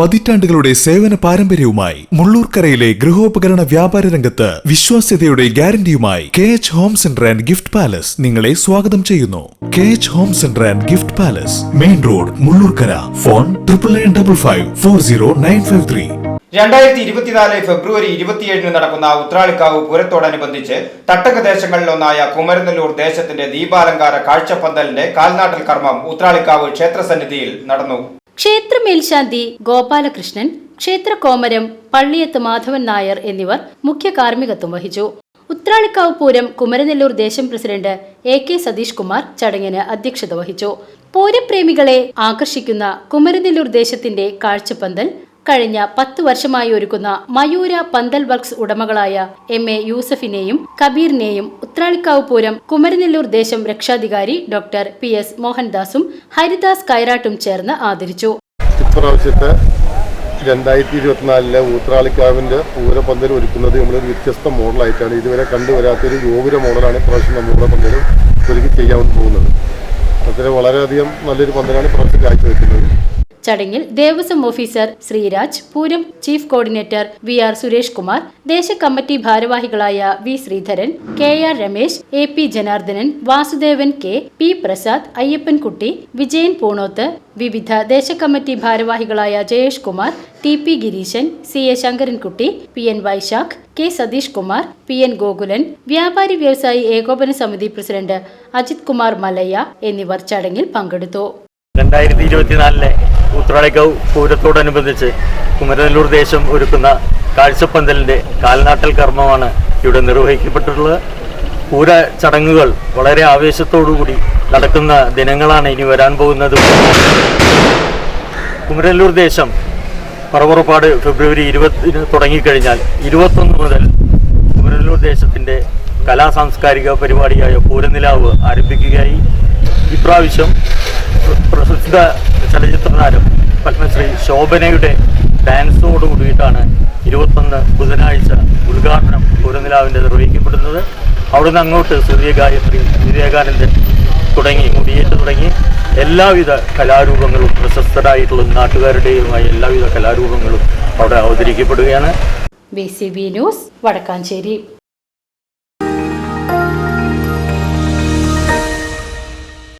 പതിറ്റാണ്ടുകളുടെ സേവന പാരമ്പര്യവുമായി മുള്ളൂർക്കരയിലെ ഗൃഹോപകരണ വ്യാപാര രംഗത്ത് വിശ്വാസ്യതയുടെ ഗ്യാരണ്ടിയുമായി K H home centre and gift palace നിങ്ങളെ സ്വാഗതം ചെയ്യുന്നു. K H home centre and gift palace main road Mullurkara. Phone triple nine double five four zero nine five three രണ്ടായിരത്തി ഇരുപത്തിനാല് ഫെബ്രുവരി ഇരുപത്തിയേഴിന് നടക്കുന്ന ഉത്രാളിക്കാവ് പൂരത്തോടനുബന്ധിച്ച് തട്ടക ദേശങ്ങളിലൊന്നായ കുമരനെല്ലൂർ ദേശത്തിന്റെ ദീപാലങ്കാര കാഴ്ചപ്പന്തലിന്റെ കാൽനാട്ടൽ കർമ്മം ഉത്രാളിക്കാവ് ക്ഷേത്രസന്നിധിയിൽ നടന്നു. ക്ഷേത്ര മേൽശാന്തി ഗോപാലകൃഷ്ണൻ ക്ഷേത്ര കോമരം പള്ളിയത്ത് മാധവൻ നായർ എന്നിവർ മുഖ്യ കാർമ്മികത്വം വഹിച്ചു. ഉത്രാളിക്കാവ് പൂരം കുമരനെല്ലൂർ ദേശം president A K Satheesh Kumar ചടങ്ങിന് അധ്യക്ഷത വഹിച്ചു. പൂരപ്രേമികളെ ആകർഷിക്കുന്ന കുമരനെല്ലൂർ ദേശത്തിന്റെ കാഴ്ചപ്പന്തൽ കഴിഞ്ഞ പത്ത് വർഷമായി ഒരുക്കുന്ന മയൂര പന്തൽ വർക്ക്സ് ഉടമകളായ എം എ യൂസഫിനെയും കബീറിനെയും ഉത്രാളിക്കാവ് പൂരം കുമരനെല്ലൂർ ദേശം രക്ഷാധികാരി ഡോക്ടർ പി എസ് മോഹൻദാസും ഹരിദാസ് കൈറാട്ടും ചേർന്ന് ആദരിച്ചു. ഇപ്രാവശ്യത്തെ രണ്ടായിരത്തി ഇരുപത്തിനാലിലെ ഊത്രാളിക്കാവിന്റെ പൂരപ്പന്തൽ ഒരുക്കുന്നത് നമ്മളൊരു വ്യത്യസ്ത മോഡലായിട്ടാണ്. ഇതുവരെ കണ്ടുവരാത്തൊരു ഗോപുര മോഡലാണ് ഇപ്രാവശ്യം നമ്മുടെ പന്തൽ ഒരുക്കി ചെയ്യാൻ പോകുന്നത്. അതിന് വളരെയധികം നല്ലൊരു പന്തലാണ് ഇപ്രാവശ്യം കാഴ്ചവെക്കുന്നത്. ചടങ്ങിൽ Devaswom officer Sreeraj Pooram chief coordinator V R Suresh Kumar ദേശ കമ്മിറ്റി ഭാരവാഹികളായ V Sreedharan K R Ramesh A P Janardhanan Vasudevan K P Prasad Ayyappankutty Vijayan Poonoth വിവിധ ദേശ കമ്മിറ്റി ഭാരവാഹികളായ Jayesh Kumar T P Gireesan C A Sankarankutty P N Vaishakh K Satheesh Kumar P N Gokulan വ്യാപാരി വ്യവസായി ഏകോപന സമിതി president Ajith Kumar Malayya എന്നിവർ ചടങ്ങിൽ പങ്കെടുത്തു. രണ്ടായിരത്തി ഇരുപത്തിനാലിലെ ഉത്രാളിക്കാവ് പൂരത്തോടനുബന്ധിച്ച് കുമരനെല്ലൂർ ദേശം ഒരുക്കുന്ന കാഴ്ചപ്പന്തലിന്റെ കാൽനാട്ടൽ കർമ്മമാണ് ഇവിടെ നിർവഹിക്കപ്പെട്ടിട്ടുള്ളത്. പൂര ചടങ്ങുകൾ വളരെ ആവേശത്തോടുകൂടി നടക്കുന്ന ദിനങ്ങളാണ് ഇനി വരാൻ പോകുന്നത്. കുമരനെല്ലൂർ ദേശം പറവുറപ്പാട് ഫെബ്രുവരി ഇരുപത്തിന് തുടങ്ങിക്കഴിഞ്ഞാൽ ഇരുപത്തൊന്ന് മുതൽ കുമരനെല്ലൂർ ദേശത്തിന്റെ കലാ സാംസ്കാരിക പരിപാടിയായ പൂരനിലാവ് ആരംഭിക്കുകയായി. ഇപ്രാവശ്യം പ്രസിദ്ധ ചലച്ചിത്ര താരം പത്മശ്രീ ശോഭനയുടെ ഡാൻസോട് കൂടിയിട്ടാണ് ഇരുപത്തൊന്ന് ബുധനാഴ്ച ഉദ്ഘാടനം പൂരനിലാവിന്റെ നിർവഹിക്കപ്പെടുന്നത്. അവിടുന്ന് അങ്ങോട്ട് സൂര്യഗായത്രി വിവേകാനന്ദൻ തുടങ്ങി മുടിയേറ്റ് തുടങ്ങി. എല്ലാവിധ കലാരൂപങ്ങളും പ്രശസ്തരായിട്ടുള്ള നാട്ടുകാരുടെയുമായ എല്ലാവിധ കലാരൂപങ്ങളും അവിടെ അവതരിക്കപ്പെടുകയാണ്. B C B news Vadakkanchery.